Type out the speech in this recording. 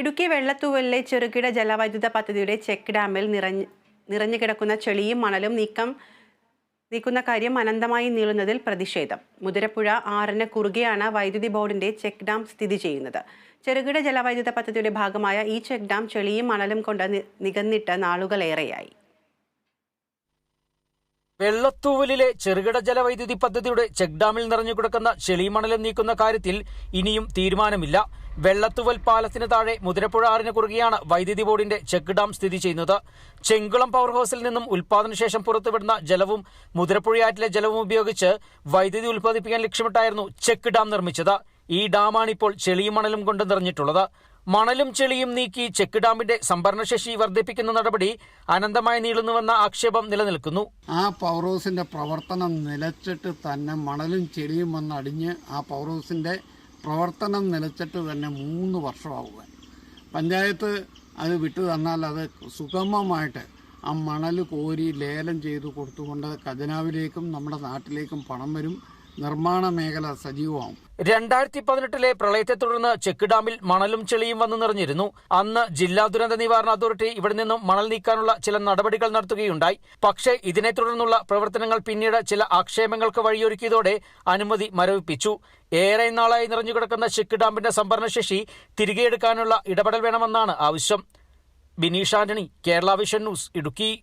ഇടുക്കി വെള്ളത്തൂവലിലെ ചെറുകിട ജലവൈദ്യുത പദ്ധതിയുടെ ചെക്ക് ഡാമിൽ നിറഞ്ഞ് നിറഞ്ഞു കിടക്കുന്ന ചെളിയും മണലും നീക്കം നീക്കുന്ന കാര്യം അനന്തമായി നീളുന്നതിൽ പ്രതിഷേധം. മുതിരപ്പുഴ ആറിന് കുറുകെയാണ് വൈദ്യുതി ബോർഡിന്റെ ചെക്ക് ഡാം സ്ഥിതി ചെയ്യുന്നത്. ചെറുകിട ജലവൈദ്യുത പദ്ധതിയുടെ ഭാഗമായ ഈ ചെക്ക് ഡാം ചെളിയും മണലും കൊണ്ട് നികന്നിട്ട് നാളുകളേറെയായി. വെള്ളത്തൂവലിലെ ചെറുകിട ജലവൈദ്യുതി പദ്ധതിയുടെ ചെക്ക് ഡാമിൽ നിറഞ്ഞു കിടക്കുന്ന ചെളിമണലം നീക്കുന്ന കാര്യത്തിൽ ഇനിയും തീരുമാനമില്ല. വെള്ളത്തുവൽ പാലത്തിന് താഴെ മുതിരപ്പുഴ ആറിന് കുറുകെയാണ് വൈദ്യുതി ബോർഡിന്റെ ചെക്ക് ഡാം സ്ഥിതി ചെയ്യുന്നത്. ചെങ്കുളം പവർ ഹൗസിൽ നിന്നും ഉൽപാദനശേഷം പുറത്തുവിടുന്ന ജലവും മുതിരപ്പുഴയാറ്റിലെ ജലവും ഉപയോഗിച്ച് വൈദ്യുതി ഉൽപ്പാദിപ്പിക്കാൻ ലക്ഷ്യമിട്ടായിരുന്നു ചെക്ക് ഡാം നിർമ്മിച്ചത്. ഈ ഡാമാണിപ്പോൾ ചെളിയും മണലും കൊണ്ട് നിറഞ്ഞിട്ടുള്ളത്. മണലും ചെളിയും നീക്കി ചെക്ക് ഡാമിന്റെ സംഭരണശേഷി വർദ്ധിപ്പിക്കുന്ന നടപടി അനന്തമായി നീളുന്നുവെന്ന ആക്ഷേപം നിലനിൽക്കുന്നു. ആ പവർ ഹൗസിന്റെ പ്രവർത്തനം നിലച്ചിട്ട് തന്നെ മണലും ചെളിയും വന്ന് അടിഞ്ഞ് ആ പവർ ഹൗസിന്റെ പ്രവർത്തനം നിലച്ചിട്ട് തന്നെ മൂന്ന് വർഷമാവുക പഞ്ചായത്ത് അത് വിട്ടു തന്നാൽ അത് സുഗമമായിട്ട് ആ മണൽ കോരി ലേലം ചെയ്ത് കൊടുത്തുകൊണ്ട് ഖജനാവിലേക്കും നമ്മുടെ നാട്ടിലേക്കും പണം വരും. നിർമ്മാണ മേഖല സജീവമാവും. രണ്ടായിരത്തി പതിനെട്ടിലെ പ്രളയത്തെ തുടർന്ന് ചെക്ക് ഡാമിൽ മണലും ചെളിയും വന്നു നിറഞ്ഞിരുന്നു. അന്ന് ജില്ലാ ദുരന്ത നിവാരണ അതോറിറ്റി ഇവിടെ നിന്നും മണൽ നീക്കാനുള്ള ചില നടപടികൾ നടത്തുകയുണ്ടായി. പക്ഷേ ഇതിനെ തുടർന്നുള്ള പ്രവർത്തനങ്ങൾ പിന്നീട് ചില ആക്ഷേപങ്ങൾക്ക് വഴിയൊരുക്കിയതോടെ അനുമതി മരവിപ്പിച്ചു. ഏറെ നാളായി നിറഞ്ഞുകിടക്കുന്ന ചെക്ക് ഡാമിന്റെ സംഭരണശേഷി തിരികെയെടുക്കാനുള്ള ഇടപെടൽ വേണമെന്നാണ് ആവശ്യം. Bineesh Antony Kerala vision news Idukki.